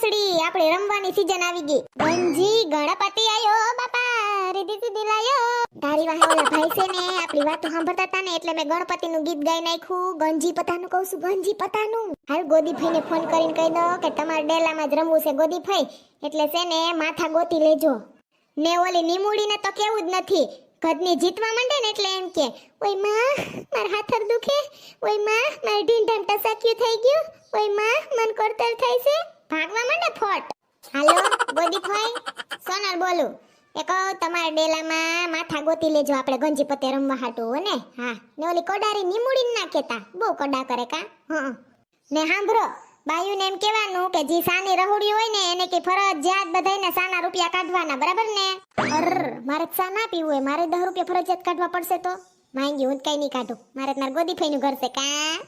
પૂંછડી આપણે રમવાની સીઝન આવી ગઈ. ગંજી, ગણપતિ આયો, બાપા, રીધી સીધી તારી વાહે ઓલા ભાઈ છે ને, આપણી વાતો સાંભળતા હતા ને, એટલે મેં ગણપતિનું ગીત ગાઈ નાખ્યું. ગંજી પતાનું કહું છું, ગંજી પતાનું હાલ ગોદીભાઈને ફોન કરીને કહી દો કે તમારે ડેલામાં જ રમવું છે ગોદીભાઈ. એટલે છે ને, માથા ગોતી લેજો. ને ઓલી નીમુડીને તો કેવું જ નથી. ઘટની જીતવા માંડે ને એટલે એમ કે, ઓયમાં, મારા હાથર દુખે. ઓયમાં, માર ઢીંઢામ ટસાક્યું થઈ ગયું. ઓયમાં હાલો ગોદીભાઈ સોનલ, બોલું. એ કહો, તમારા ડેલામાં માથા ગોતી લેજો, આપણે ગંજી રમવા હાટું, હો ને? હા. ને ઓલી કોડારી નીમુડી ના કેતા બહુ કોડા કરે કા? હં ને સાંભળો બાયુને એમ કહેવાનું કે જે સાની રહોડી હોય ને, એને કે ફરજિયાત બધાયને સાના રૂપિયા કાઢવાના, બરાબર ને? અર, મારે સા ના પીવું હોય, મારે દસ રૂપિયા ફરજિયાત કાઢવા પડશે તો? માંગી હું કઈ નહીં કાઢું. મારે તો મારા ગોદી ફઈનું ઘર છે કા?